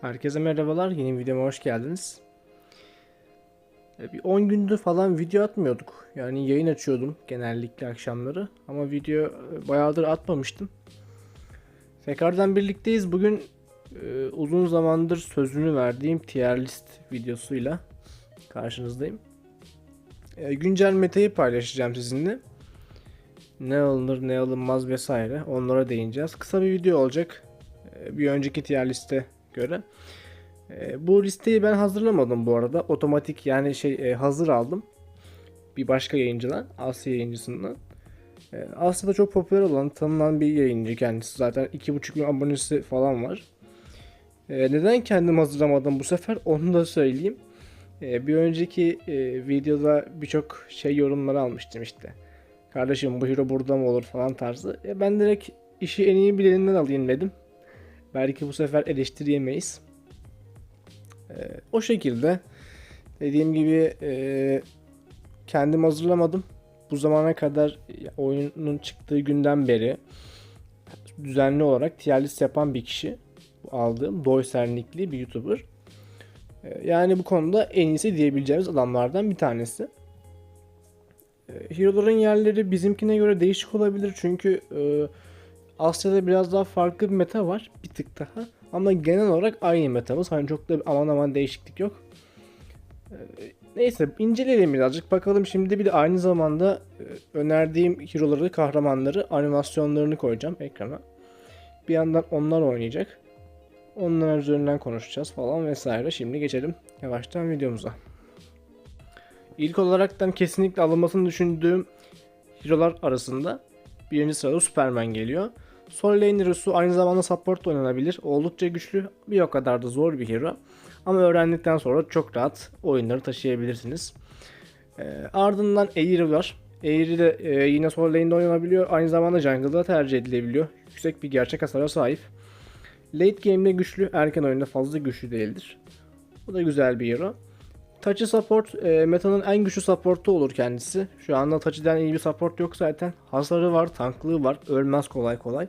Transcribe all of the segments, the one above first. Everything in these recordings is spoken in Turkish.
Herkese merhabalar. Yeni videoma hoş geldiniz. E, Bir 10 gündür falan video atmıyorduk. Yani yayın açıyordum genellikle akşamları. Ama video e, bayağıdır atmamıştım. Tekrardan birlikteyiz. Bugün e, uzun zamandır sözünü verdiğim tier list videosuyla karşınızdayım. Güncel metayı paylaşacağım sizinle. Ne alınır ne alınmaz vesaire onlara değineceğiz. Kısa bir video olacak. Bir önceki tier liste göre. E, bu listeyi ben hazırlamadım bu arada. Otomatik yani şey e, hazır aldım. Bir başka yayıncıdan, Asya yayıncısından. E, Asya'da çok popüler olan, tanınan bir yayıncı kendisi. Zaten 2,5 milyon abonesi falan var. E, neden kendim hazırlamadım bu sefer onu da söyleyeyim. E, bir önceki e, videoda birçok şey yorumları almıştım işte. Kardeşim bu hero burada mı olur falan tarzı. E, ben direkt işi en iyi bileninden alayım dedim. Belki bu sefer eleştiri yemeyiz. Ee, o şekilde dediğim gibi e, kendim hazırlamadım. Bu zamana kadar oyunun çıktığı günden beri düzenli olarak tier list yapan bir kişi. Aldığım Doysernikli bir YouTuber. Ee, yani bu konuda en iyisi diyebileceğimiz adamlardan bir tanesi. Ee, Hero'ların yerleri bizimkine göre değişik olabilir çünkü e, Asya'da biraz daha farklı bir meta var. Bir tık daha. Ama genel olarak aynı metamız. Hani çok da aman aman değişiklik yok. Ee, Neyse inceleyelim birazcık. Bakalım şimdi bir de aynı zamanda e, önerdiğim hero'ları, kahramanları, animasyonlarını koyacağım ekrana. Bir yandan onlar oynayacak. Onlar üzerinden konuşacağız falan vesaire. Şimdi geçelim yavaştan videomuza. İlk olaraktan kesinlikle alınmasını düşündüğüm hero'lar arasında birinci sırada Superman geliyor. Sol lane hero'su aynı zamanda support da oynanabilir. Oldukça güçlü, bir o kadar da zor bir hero. Ama öğrendikten sonra çok rahat oyunları taşıyabilirsiniz. Ee, ardından Aerie var. Aerie de e, yine sol lane'de oynanabiliyor. Aynı zamanda jungle'da tercih edilebiliyor. Yüksek bir gerçek hasara sahip. Late game'de güçlü, erken oyunda fazla güçlü değildir. Bu da güzel bir hero. Touchy support e, metanın en güçlü supportu olur kendisi. Şu anda Touchy'den iyi bir support yok zaten. Hasarı var, tanklığı var. Ölmez kolay kolay.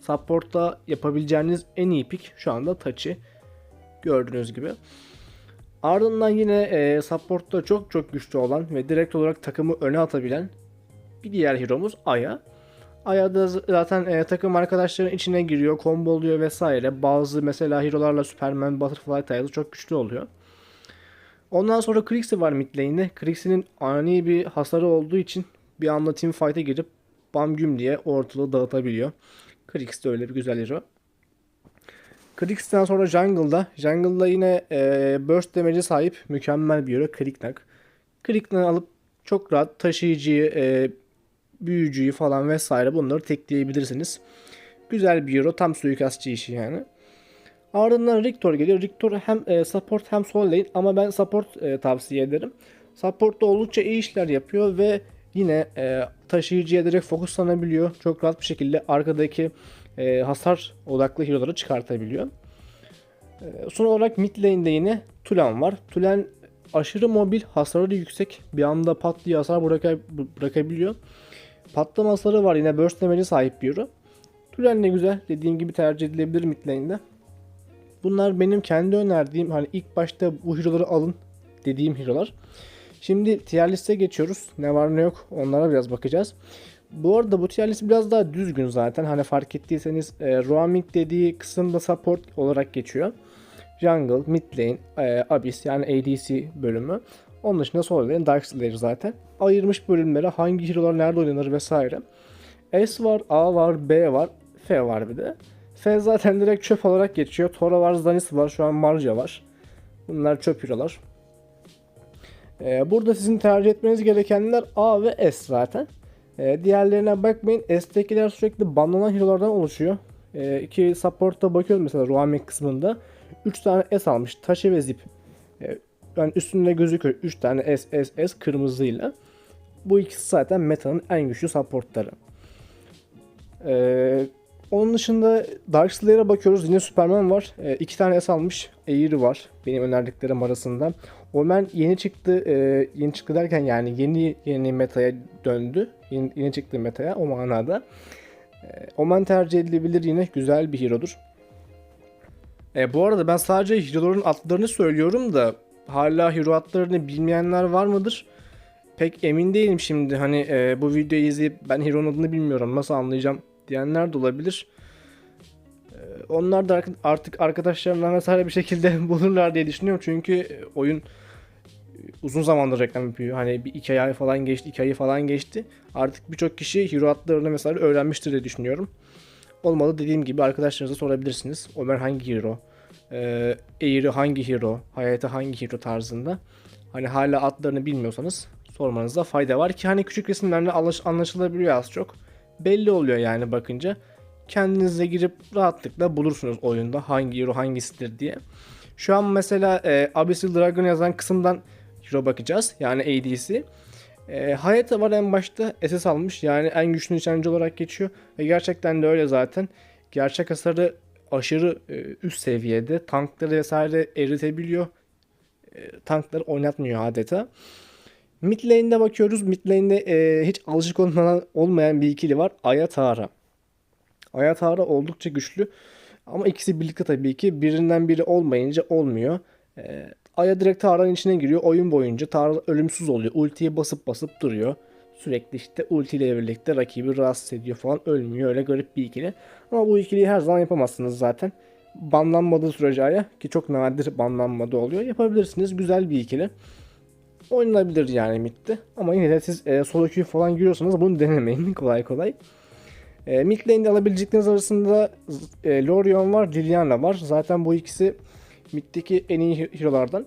Support'ta yapabileceğiniz en iyi pick şu anda Touchy. Gördüğünüz gibi. Ardından yine e, support'ta çok çok güçlü olan ve direkt olarak takımı öne atabilen bir diğer hero'muz Aya. Aya da zaten e, takım arkadaşların içine giriyor, combo oluyor vesaire. Bazı mesela hero'larla Superman, Butterfly tarzı çok güçlü oluyor. Ondan sonra Krixi var mid lane'de. Krixi'nin ani bir hasarı olduğu için bir anda team fight'e girip bam güm diye ortalığı dağıtabiliyor. Krix de öyle bir güzel hero. Krix'ten sonra jungle'da. Jungle'da yine e, burst damage'e sahip mükemmel bir hero Kriknak. Kriknak'ı alıp çok rahat taşıyıcıyı, e, büyücüyü falan vesaire bunları tekleyebilirsiniz. Güzel bir hero. Tam suikastçı işi yani. Ardından Riktor geliyor. Riktor hem e, support hem sol lane ama ben support e, tavsiye ederim. Support'ta oldukça iyi işler yapıyor ve yine e, taşıyıcıya direkt fokuslanabiliyor. Çok rahat bir şekilde arkadaki hasar odaklı hero'ları çıkartabiliyor. Son olarak mid lane'de yine Tulan var. Tulan aşırı mobil, hasarı yüksek. Bir anda pat diye hasar bıraka- bırakabiliyor. Patlama hasarı var yine burst damage'e sahip bir hero. Tulan ne güzel. Dediğim gibi tercih edilebilir mid lane'de. Bunlar benim kendi önerdiğim hani ilk başta bu hero'ları alın dediğim hero'lar. Şimdi tier liste geçiyoruz. Ne var ne yok onlara biraz bakacağız. Bu arada bu tier list biraz daha düzgün zaten. Hani fark ettiyseniz e, roaming dediği kısımda support olarak geçiyor. Jungle, mid lane, e, Abyss yani ADC bölümü. Onun dışında sol lane, Dark Slayer zaten. Ayırmış bölümlere hangi hero'lar nerede oynanır vesaire. S var, A var, B var, F var bir de. F zaten direkt çöp olarak geçiyor. Tora var, Zanis var, şu an Marja var. Bunlar çöp hero'lar. Ee, burada sizin tercih etmeniz gerekenler A ve S zaten. Ee, diğerlerine bakmayın. S'tekiler sürekli banlanan hero'lardan oluşuyor. Ee, iki support'a bakıyoruz mesela roaming kısmında. 3 tane S almış. Taşı ve zip. Ee, yani üstünde gözüküyor 3 tane S, S, S kırmızıyla. Bu ikisi zaten metanın en güçlü supportları. Ee, onun dışında Dark Slayer'a bakıyoruz. Yine Superman var. E, iki tane S almış. Aerie var. Benim önerdiklerim arasında. Omen yeni çıktı. e, yeni çıktı derken yani yeni yeni metaya döndü. Yeni, yeni çıktı metaya o manada. E, Omen tercih edilebilir yine. Güzel bir hero'dur. E, bu arada ben sadece hero'ların adlarını söylüyorum da hala hero adlarını bilmeyenler var mıdır? Pek emin değilim şimdi. Hani e, bu videoyu izleyip ben hero'nun adını bilmiyorum nasıl anlayacağım diyenler de olabilir. E, onlar da artık arkadaşlarından vesaire bir şekilde bulurlar diye düşünüyorum. Çünkü oyun uzun zamandır reklam yapıyor. Hani bir iki ay falan geçti, iki ayı falan geçti. Artık birçok kişi hero adlarını mesela öğrenmiştir diye düşünüyorum. Olmadı dediğim gibi arkadaşlarınıza sorabilirsiniz. Ömer hangi hero? Ee, Eğri hangi hero? Hayata hangi hero tarzında. Hani hala adlarını bilmiyorsanız sormanızda fayda var ki hani küçük resimlerle anlaşılabiliyor az çok. Belli oluyor yani bakınca. Kendinize girip rahatlıkla bulursunuz oyunda hangi hero hangisidir diye. Şu an mesela e, Abyssal Dragon yazan kısımdan hero bakacağız. Yani ADC. E, Hayata var en başta SS almış. Yani en güçlü nişancı olarak geçiyor. Ve gerçekten de öyle zaten. Gerçek hasarı aşırı e, üst seviyede. Tankları vesaire eritebiliyor. E, tankları oynatmıyor adeta. Mid lane'de bakıyoruz. Mid lane'de e, hiç alışık olmayan, olmayan bir ikili var. Ayatara. Ayatara oldukça güçlü. Ama ikisi birlikte tabii ki birinden biri olmayınca olmuyor. E, Aya direkt Tara'nın içine giriyor. Oyun boyunca Tara ölümsüz oluyor. Ultiyi basıp basıp duruyor. Sürekli işte ultiyle birlikte rakibi rahatsız ediyor falan. Ölmüyor. Öyle garip bir ikili. Ama bu ikiliyi her zaman yapamazsınız zaten. Banlanmadığı sürece Aya ki çok nadir banlanmadı oluyor. Yapabilirsiniz. Güzel bir ikili. Oynanabilir yani midde. Ama yine de siz e, solo queue falan giriyorsanız bunu denemeyin kolay kolay. E, mid lane'de alabilecekleriniz arasında e, Lorion var, Liliana var. Zaten bu ikisi Mid'deki en iyi hero'lardan.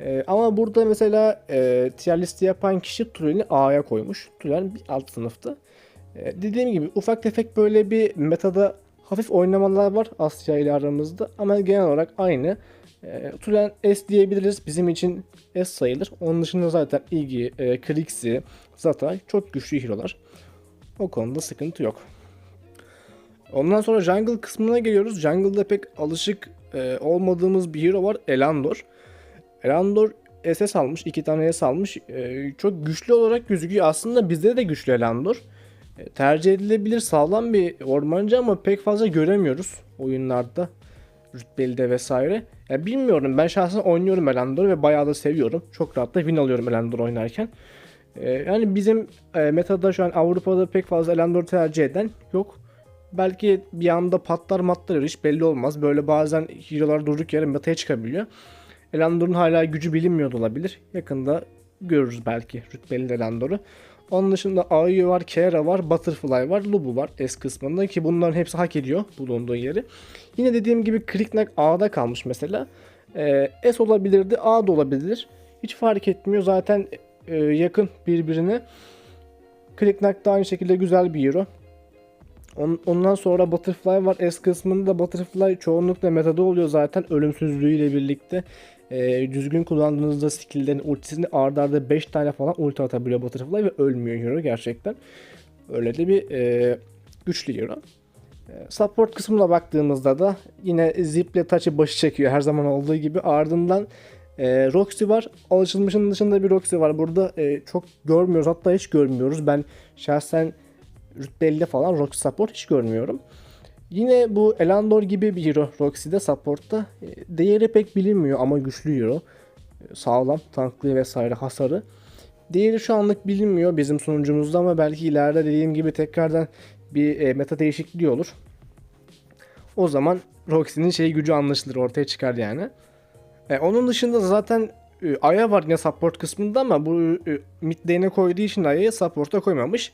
Ee, ama burada mesela e, tier listi yapan kişi Tulen'i A'ya koymuş. Tulen bir alt sınıftı. Ee, dediğim gibi ufak tefek böyle bir metada hafif oynamalar var Asya ile aramızda ama genel olarak aynı. E, Tulen S diyebiliriz. Bizim için S sayılır. Onun dışında zaten Iggy, e, Krixi, Zata çok güçlü hero'lar. O konuda sıkıntı yok. Ondan sonra jungle kısmına geliyoruz. Jungle'da pek alışık e, olmadığımız bir hero var. Elandor. Elandor SS almış. iki tane S almış. E, çok güçlü olarak gözüküyor. Aslında bizde de güçlü Elandor. E, tercih edilebilir sağlam bir ormancı ama pek fazla göremiyoruz oyunlarda. Rütbeli de vesaire. Ya bilmiyorum ben şahsen oynuyorum Elandor'u ve bayağı da seviyorum. Çok rahat da win alıyorum Elandor oynarken. Ee, yani bizim e, metada şu an Avrupa'da pek fazla Elandor tercih eden yok. Belki bir anda patlar matlar hiç belli olmaz. Böyle bazen hero'lar durduk yere meta'ya çıkabiliyor. Elandor'un hala gücü bilinmiyor olabilir. Yakında görürüz belki rütbeli Elandor'u. Onun dışında Ayu var, Kera var, Butterfly var, Lubu var S kısmında ki bunların hepsi hak ediyor bulunduğu yeri. Yine dediğim gibi Kriknak A'da kalmış mesela. Ee, S olabilirdi, A da olabilir. Hiç fark etmiyor zaten e, yakın birbirine. Kriknak da aynı şekilde güzel bir hero. Ondan sonra Butterfly var. S kısmında Butterfly çoğunlukla metada oluyor zaten ölümsüzlüğüyle birlikte. E, düzgün kullandığınızda skill'lerin ultisini ardarda arda 5 tane falan ulti atabiliyor Butterfly ve ölmüyor hero gerçekten. Öyle de bir e, güçlü hero. E, support kısmına baktığımızda da yine Zip'le Touch'ı başı çekiyor her zaman olduğu gibi. Ardından e, Roxy var. Alışılmışın dışında bir Roxy var. Burada e, çok görmüyoruz hatta hiç görmüyoruz. Ben şahsen rütbeli falan Roxy support hiç görmüyorum. Yine bu Elandor gibi bir hero Roxy'de supportta. E, değeri pek bilinmiyor ama güçlü hero. E, sağlam, tanklı vesaire hasarı. Değeri şu anlık bilinmiyor bizim sunucumuzda ama belki ileride dediğim gibi tekrardan bir e, meta değişikliği olur. O zaman Roxy'nin şey gücü anlaşılır ortaya çıkar yani. E, onun dışında zaten Aya var yine support kısmında ama bu e, mid lane'e koyduğu için Aya'yı support'a koymamış.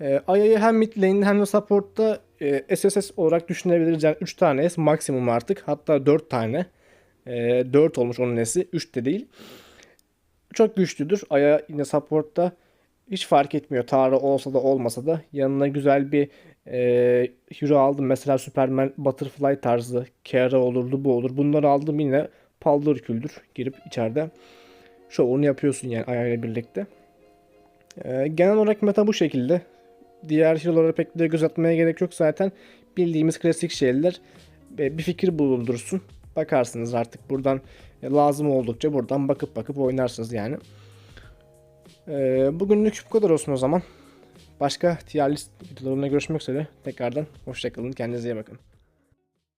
E, Aya'yı hem mid lane'de hem de support'ta e, SSS olarak düşünebiliriz. Yani 3 tane S maksimum artık. Hatta 4 tane. E, 4 olmuş onun S'i. 3 de değil. Çok güçlüdür. Aya yine support'ta hiç fark etmiyor. Tara olsa da olmasa da yanına güzel bir e, hero aldım. Mesela Superman Butterfly tarzı. Kara olurdu bu olur. Bunları aldım yine paldır küldür girip içeride şovunu yapıyorsun yani ayağıyla birlikte. E, genel olarak meta bu şekilde diğer hero'lara pek de göz atmaya gerek yok zaten. Bildiğimiz klasik şeyler bir fikir bulundursun. Bakarsınız artık buradan e, lazım oldukça buradan bakıp bakıp oynarsınız yani. Ee, bugünlük bu kadar olsun o zaman. Başka tier list videolarında görüşmek üzere. Tekrardan hoşçakalın. Kendinize iyi bakın.